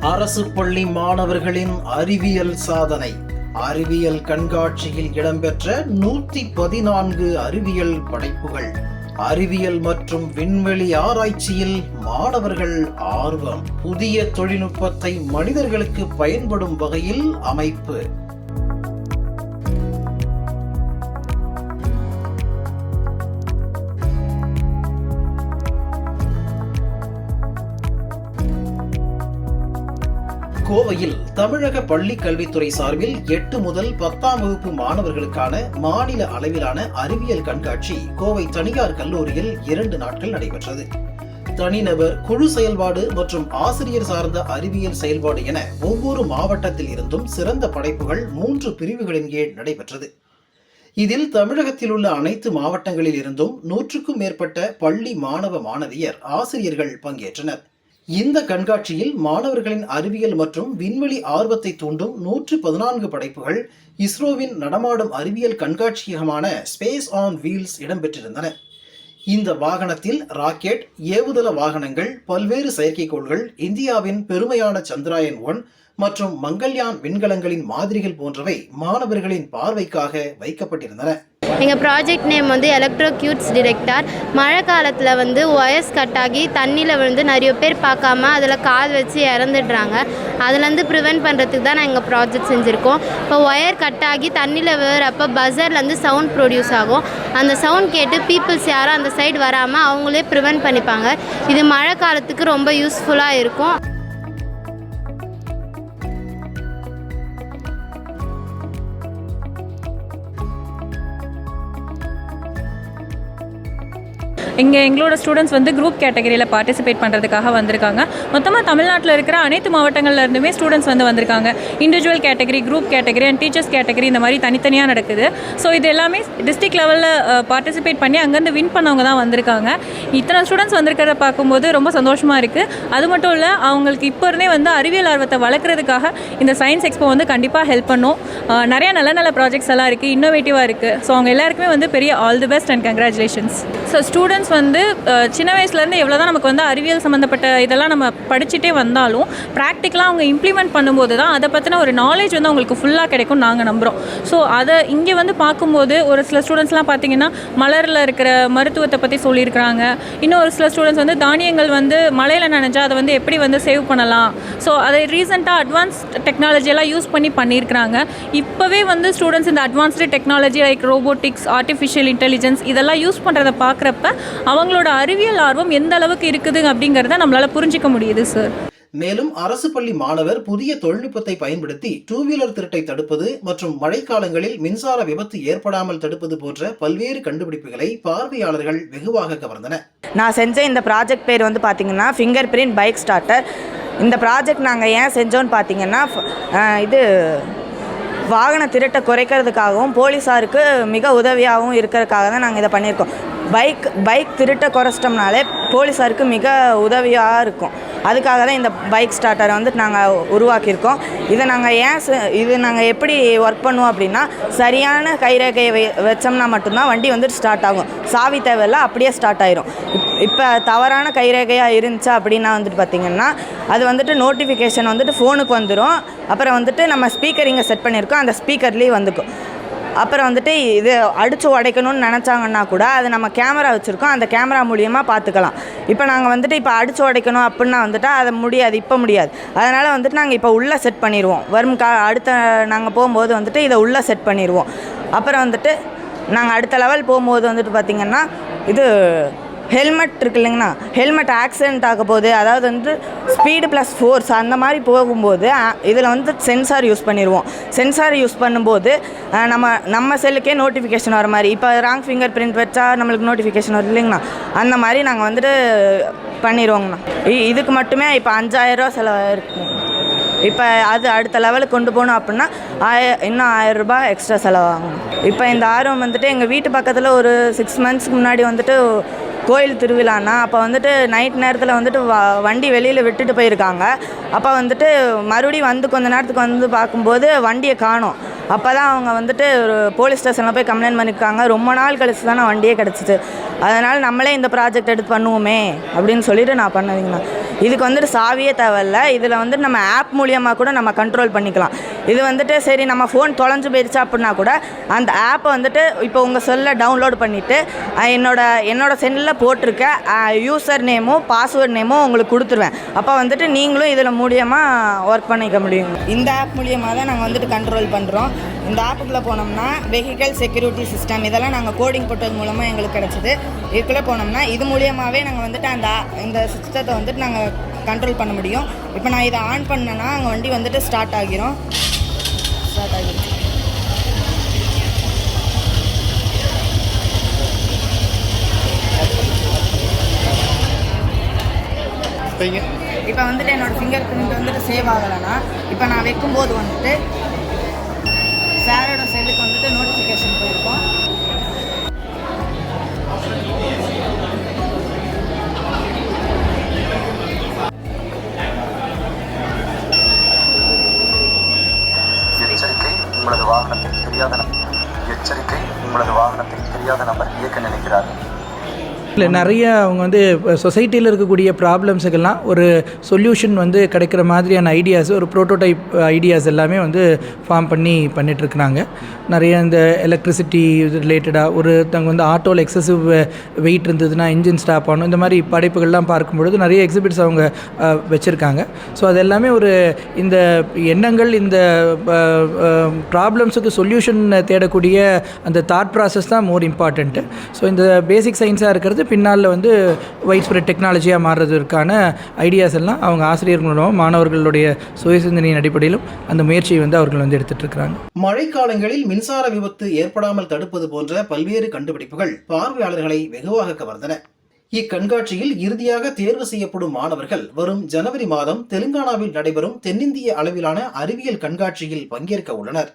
அரசு பள்ளி மாணவர்களின் அறிவியல் சாதனை. அறிவியல் கண்காட்சியில் இடம்பெற்ற நூத்தி பதினான்கு அறிவியல் படைப்புகள். அறிவியல் மற்றும் விண்வெளி ஆராய்ச்சியில் மாணவர்கள் ஆர்வம். புதிய தொழில்நுட்பத்தை மனிதர்களுக்கு பயன்படும் வகையில் அமைப்பு. கோவையில் தமிழக பள்ளி கல்வித்துறை சார்பில் எட்டு முதல் பத்தாம் வகுப்பு மாணவர்களுக்கான மாநில அளவிலான அறிவியல் கண்காட்சி கோவை தனியார் கல்லூரியில் இரண்டு நாட்கள் நடைபெற்றது. தனிநபர் குழு செயல்பாடு மற்றும் ஆசிரியர் சார்ந்த அறிவியல் செயல்பாடு என ஒவ்வொரு மாவட்டத்தில் இருந்தும் சிறந்த படைப்புகள் மூன்று பிரிவுகளின் கீழ் நடைபெற்றது. இதில் தமிழகத்தில் உள்ள அனைத்து மாவட்டங்களில் இருந்தும் நூற்றுக்கும் மேற்பட்ட பள்ளி மாணவ மாணவியர் ஆசிரியர்கள் பங்கேற்றனர். இந்த கண்காட்சியில் மாணவர்களின் அறிவியல் மற்றும் விண்வெளி ஆர்வத்தை தூண்டும் நூற்று பதினான்கு படைப்புகள் இஸ்ரோவின் நடமாடும் அறிவியல் கண்காட்சியகமான ஸ்பேஸ் ஆன் வீல்ஸ் இடம்பெற்றிருந்தன. இந்த வாகனத்தில் ராக்கெட் ஏவுதள வாகனங்கள் பல்வேறு செயற்கைக்கோள்கள் இந்தியாவின் பெருமையான சந்திராயன் ஒன் மற்றும் மங்கள்யான் விண்கலங்களின் மாதிரிகள் போன்றவை மாணவர்களின் பார்வைக்காக வைக்கப்பட்டிருந்தன. எங்கள் ப்ராஜெக்ட் நேம் வந்து எலக்ட்ரோ கியூட்ஸ் டிரெக்டார் மழை காலத்தில் வந்து ஒயர்ஸ் கட் ஆகி தண்ணியில் விழுந்து நிறைய பேர் பார்க்காம அதில் கால் வச்சு இறந்துடுறாங்க. அதுலேருந்து ப்ரிவென்ட் பண்ணுறதுக்கு தான் நான் எங்கள் ப்ராஜெக்ட் செஞ்சுருக்கோம். இப்போ ஒயர் கட் ஆகி தண்ணியில் விழுறப்ப பஸர்லேருந்து சவுண்ட் ப்ரொடியூஸ் ஆகும். அந்த சவுண்ட் கேட்டு பீப்புள்ஸ் யாரும் அந்த சைடு வராமல் அவங்களே ப்ரிவென்ட் பண்ணிப்பாங்க. இது மழை காலத்துக்கு ரொம்ப யூஸ்ஃபுல்லாக இருக்கும். இங்கே எங்களோட ஸ்டூடெண்ட்ஸ் வந்து குரூப் கேட்டகரியில் பார்ட்டிசிபேட் பண்ணுறதுக்காக வந்திருக்காங்க. மொத்தமாக தமிழ்நாட்டில் இருக்கிற அனைத்து மாவட்டங்கள்ல இருந்துமே ஸ்டூடெண்ட்ஸ் வந்து வந்திருக்காங்க. Individual category group category and teachers category இந்த மாதிரி தனித்தனியாக நடக்குது. ஸோ இது எல்லாமே டிஸ்ட்ரிக்ட் லெவலில் பார்ட்டிசிபேட் பண்ணி அங்கேருந்து வின் பண்ணவங்க தான் வந்திருக்காங்க. இத்தனை ஸ்டூடெண்ட்ஸ் வந்திருக்கிறத பார்க்கும்போது ரொம்ப சந்தோஷமாக இருக்குது அது மட்டும் இல்லை அவங்களுக்கு இப்போ இருந்தே வந்து அறிவியல் ஆர்வத்தை வளர்க்குறதுக்காக இந்த சயின்ஸ் எக்ஸ்போ வந்து கண்டிப்பாக ஹெல்ப் பண்ணும். நிறைய நல்ல நல்ல ப்ராஜெக்ட்ஸ் எல்லாம் இருக்குது இன்னோவேட்டிவாக இருக்குது ஸோ அவங்க எல்லாருக்குமே வந்து பெரிய all the best and congratulations so students வந்து சின்ன வயசுலேருந்து எவ்வளோ தான் நமக்கு வந்து அறிவியல் சம்மந்தப்பட்ட இதெல்லாம் நம்ம படிச்சுட்டே வந்தாலும் ப்ராக்டிக்கலாக அவங்க இம்ப்ளிமெண்ட் பண்ணும்போது தான் அதை பற்றின ஒரு நாலேஜ் வந்து அவங்களுக்கு ஃபுல்லாக கிடைக்கும் நாங்கள் நம்புகிறோம் ஸோ அதை இங்கே வந்து பார்க்கும்போது ஒரு சில ஸ்டூடெண்ட்ஸ்லாம் பார்த்தீங்கன்னா மலரில் இருக்கிற மருத்துவத்தை பற்றி சொல்லியிருக்கிறாங்க. இன்னும் ஒரு சில ஸ்டூடெண்ட்ஸ் வந்து தானியங்கள் வந்து மலையில் நினைஞ்சா அதை வந்து எப்படி வந்து சேவ் பண்ணலாம். ஸோ அதை ரீசெண்டாக அட்வான்ஸ் டெக்னாலஜியெல்லாம் யூஸ் பண்ணி பண்ணியிருக்கிறாங்க. இப்போவே வந்து ஸ்டூடெண்ட்ஸ் இந்த advanced technology like robotics artificial intelligence இதெல்லாம் யூஸ் பண்ணுறத பார்க்குறப்ப அவங்களோட அறிவியல் ஆர்வம் எந்த அளவுக்கு இருக்குது அப்படிங்கிறத நம்மளால் புரிஞ்சிக்க முடியுது சார் மேலும் அரசு பள்ளி மாணவர் புதிய தொழில்நுட்பத்தை பயன்படுத்தி டூ வீலர் திருட்டை தடுப்பது மற்றும் மழைக்காலங்களில் மின்சார விபத்து ஏற்படாமல் தடுப்பது போன்ற பல்வேறு கண்டுபிடிப்புகளை பார்வையாளர்கள் வெகுவாக கவர்ந்தன. நான் செஞ்ச இந்த ப்ராஜெக்ட் பேர் வந்து பார்த்தீங்கன்னா ஃபிங்கர் பிரிண்ட் பைக் ஸ்டார்டர் இந்த ப்ராஜெக்ட் நாங்கள் ஏன் செஞ்சோன்னு பார்த்தீங்கன்னா இது வாகன திருட்டை குறைக்கிறதுக்காகவும் போலீஸாருக்கு மிக உதவியாகவும் இருக்கிறதுக்காக தான் நாங்கள் இதை பண்ணியிருக்கோம். பைக் பைக் திருட்டை குறைச்சிட்டோம்னாலே போலீஸாருக்கு மிக உதவியாக இருக்கும். அதுக்காக தான் இந்த பைக் ஸ்டார்டரை வந்துட்டு நாங்கள் உருவாக்கியிருக்கோம். இதை நாங்கள் ஏன் செ- இது நாங்கள் எப்படி ஒர்க் பண்ணுவோம் அப்படின்னா சரியான கைரேகையை வை வச்சோம்னா மட்டும்தான் வண்டி வந்துட்டு ஸ்டார்ட் ஆகும். சாவி தேவையில்ல அப்படியே ஸ்டார்ட் ஆயிரும். இப்போ தவறான கைரேகையாக இருந்துச்சா அப்படின்னா வந்துட்டு பார்த்திங்கன்னா அது வந்துட்டு நோட்டிஃபிகேஷன் வந்துட்டு ஃபோனுக்கு வந்துடும் அப்புறம் வந்துட்டு நம்ம ஸ்பீக்கர் இங்கே செட் பண்ணியிருக்கோம். அந்த ஸ்பீக்கர்லேயே வந்துக்கும். அப்புறம் வந்துட்டு இது அடித்து உடைக்கணும்னு நினச்சாங்கன்னா கூட அது நம்ம கேமரா வச்சுருக்கோம். அந்த கேமரா மூலியமாக பார்த்துக்கலாம் இப்போ நாங்கள் வந்துட்டு இப்போ அடித்து உடைக்கணும் அப்படின்னா வந்துட்டு அதை முடியாது இப்போ முடியாது. அதனால் வந்துட்டு நாங்கள் இப்போ உள்ளே செட் பண்ணிடுவோம் வரும் கா அடுத்த நாங்கள் போகும்போது வந்துட்டு இதை உள்ளே செட் பண்ணிடுவோம் அப்புறம் வந்துட்டு நாங்கள் அடுத்த லெவல் போகும்போது வந்துட்டு பார்த்திங்கன்னா இது ஹெல்மெட் இருக்கு இல்லைங்கண்ணா. ஹெல்மெட் ஆக்சிடென்ட் ஆக போகுது அதாவது வந்து ஸ்பீடு ப்ளஸ் ஃபோர்ஸ் அந்த மாதிரி போகும்போது இதில் வந்து சென்சார் யூஸ் பண்ணிடுவோம் சென்சார் யூஸ் பண்ணும்போது நம்ம நம்ம செல்லுக்கே நோட்டிஃபிகேஷன் வர மாதிரி. இப்போ ராங் ஃபிங்கர் பிரிண்ட் வச்சா நம்மளுக்கு நோட்டிஃபிகேஷன் வரும் இல்லைங்கண்ணா. அந்த மாதிரி நாங்கள் வந்துட்டு பண்ணிடுவோங்கண்ணா இ- இதுக்கு மட்டுமே இப்போ அஞ்சாயிரரூவா செலவாயிருக்கு. இப்போ அது அடுத்த லெவலுக்கு கொண்டு போகணும் அப்படின்னா ஆய இன்னும் ஆயிரம் ரூபாய் எக்ஸ்ட்ரா செலவாகும். இப்போ இந்த ஆர்வம் வந்துட்டு எங்கள் வீட்டு பக்கத்தில் ஒரு சிக்ஸ் மந்த்ஸ்க்கு முன்னாடி வந்துட்டு கோயில் திருவிழான்னா அப்போ வந்துட்டு நைட் நேரத்தில் வந்துட்டு வ வண்டி வெளியில் விட்டுட்டு போயிருக்காங்க. அப்போ வந்துட்டு மறுபடியும் வந்து கொஞ்ச நேரத்துக்கு வந்து பார்க்கும்போது வண்டியை காணும். அப்போ தான் அவங்க வந்துட்டு ஒரு போலீஸ் ஸ்டேஷனில் போய் கம்ப்ளைண்ட் பண்ணியிருக்காங்க ரொம்ப நாள் கழிச்சு தானே வண்டியே கிடச்சிது. அதனால் நம்மளே இந்த ப்ராஜெக்ட் எடுத்து பண்ணுவோமே அப்படின்னு சொல்லிட்டு நான் பண்ணதுங்கண்ணா. இதுக்கு வந்துட்டு சாவியே தேவையில்ல. இதில் வந்துட்டு நம்ம ஆப் மூலியமாக கூட நம்ம கண்ட்ரோல் பண்ணிக்கலாம். இது வந்துட்டு சரி நம்ம ஃபோன் தொலைஞ்சு போயிடுச்சு அப்படின்னா கூட அந்த ஆப்பை வந்துட்டு இப்போ உங்கள் செல்லில் டவுன்லோட் பண்ணிவிட்டு என்னோட என்னோட செல்லில் போட்டிருக்க யூசர் நேமும் பாஸ்வேர்ட் நேமும் உங்களுக்கு கொடுத்துருவேன். அப்போ வந்துட்டு நீங்களும் இதில் மூலியமாக ஒர்க் பண்ணிக்க முடியும். இந்த ஆப் மூலியமாக தான் நாங்கள் வந்துட்டு கண்ட்ரோல் பண்ணுறோம் இந்த ஆப்புக்குள்ளே போனோம்னா வெஹிக்கல் செக்யூரிட்டி சிஸ்டம் இதெல்லாம் நாங்கள் கோடிங் போட்டது மூலமாக எங்களுக்கு கிடச்சிது. இதுக்குள்ளே போனோம்னா இது மூலியமாகவே நாங்கள் வந்துட்டு அந்த இந்த சிஸ்டத்தை வந்துட்டு நாங்கள் கண்ட்ரோல் பண்ண முடியும். இப்போ நான் இதை ஆன் பண்ணேன்னா அங்கே வண்டி வந்துட்டு ஸ்டார்ட் ஆகிரும். ஸ்டார்ட் ஆகிருச்சு இப்போ வந்துட்டு என்னோட ஃபிங்கர் பிரிண்ட் வந்துட்டு சேவ் ஆகலைன்னா இப்போ நான் வைக்கும்போது வந்துட்டு வாகனத்தை தெரியாத நபர். எச்சரிக்கை உங்களது வாகனத்தை தெரியாத நபர் இயக்க நினைக்கிறார்கள் இல்லை நிறைய அவங்க வந்து சொசைட்டியில் இருக்கக்கூடிய ப்ராப்ளம்ஸுக்கெல்லாம் ஒரு சொல்யூஷன் வந்து கிடைக்கிற மாதிரியான ஐடியாஸ் ஒரு ப்ரோட்டோடைப் ஐடியாஸ் எல்லாமே வந்து ஃபார்ம் பண்ணி பண்ணிகிட்ருக்குறாங்க நிறைய இந்த எலக்ட்ரிசிட்டி ரிலேட்டடாக ஒரு தங்க வந்து ஆட்டோவில் எக்ஸசிவ் வெயிட் இருந்ததுன்னா இன்ஜின் ஸ்டாப் ஆகணும். இந்த மாதிரி படைப்புகள்லாம் பார்க்கும்பொழுது நிறைய எக்ஸிபிட்ஸ் அவங்க வச்சுருக்காங்க. ஸோ அது எல்லாமே ஒரு இந்த எண்ணங்கள் இந்த ப்ராப்ளம்ஸுக்கு சொல்யூஷன் தேடக்கூடிய அந்த தாட் ப்ராசஸ் தான் மோர் இம்பார்ட்டண்ட்டு ஸோ இந்த பேசிக் சயின்ஸாக இருக்கிறது பின்னால் வந்து வைட் ஸ்ப்ரெட் டெக்னாலஜியாக மாறுறதுக்கான ஐடியாஸ் எல்லாம் அவங்க ஆசிரியர்கள் மூலமாக மாணவர்களுடைய சுயசிந்தனையின் அடிப்படையிலும் அந்த முயற்சியை வந்து அவர்கள் வந்து எடுத்துகிட்டு இருக்கிறாங்க மழைக்காலங்களில் மின்சார விபத்து ஏற்படாமல் தடுப்பது போன்ற பல்வேறு கண்டுபிடிப்புகள் பார்வையாளர்களை வெகுவாக கவர்ந்தன. இக்கண்காட்சியில் இறுதியாக தேர்வு செய்யப்படும் மாணவர்கள் வரும் ஜனவரி மாதம் தெலுங்கானாவில் நடைபெறும் தென்னிந்திய அளவிலான அறிவியல் கண்காட்சியில் பங்கேற்க உள்ளனர்.